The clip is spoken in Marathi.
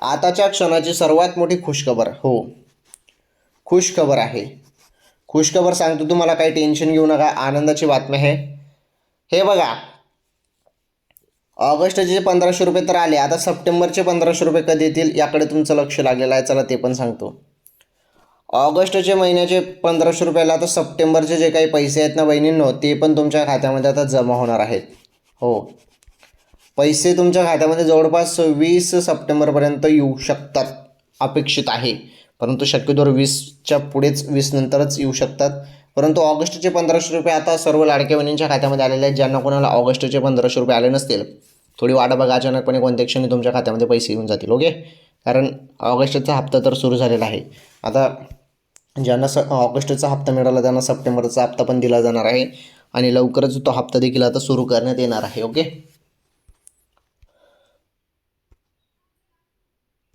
आताच्या क्षणाची सर्वात मोठी खुशखबर हो. खुशखबर आहे. खुशखबर सांगतो तुम्हाला काही टेन्शन घेऊ नका. आनंदाची बातमी आहे. हे बघा. ऑगस्टचे जे पंधराशे रुपये तर आले आता सप्टेंबरचे पंधराशे रुपये कधी येतील याकडे तुमचं लक्ष लागलेलं आहे. चला ते पण सांगतो. ऑगस्टचे महिन्याचे पंधराशे रुपयाला आता सप्टेंबरचे जे काही पैसे आहेत ना बहिणींनो ते पण तुमच्या खात्यामध्ये आता जमा होणार आहेत. हो. पैसे तुमच्या खात्यामध्ये जवळपास वीस सप्टेंबरपर्यंत येऊ शकतात अपेक्षित आहे. परंतु शक्यतोवर वीसच्या पुढेच वीस नंतरच येऊ शकतात. परंतु ऑगस्टचे पंधराशे रुपये आता सर्व लाडक्या बहिणींच्या खात्यामध्ये आलेले आहेत ज्यांना कोणाला ऑगस्टचे पंधराशे रुपये आले नसतील. थोडी वाट बघा अचानकपणे कोणत्या क्षणी तुमच्या खात्यामध्ये पैसे येऊन जातील ओके? कारण ऑगस्टचा हप्ता तर सुरू झालेला आहे. आता ज्यांना स ऑगस्टचा हप्ता मिळाला त्यांना सप्टेंबरचा हप्ता पण दिला जाणार आहे. आणि लवकरच तो हप्ता देखील आता सुरू करण्यात येणार आहे ओके?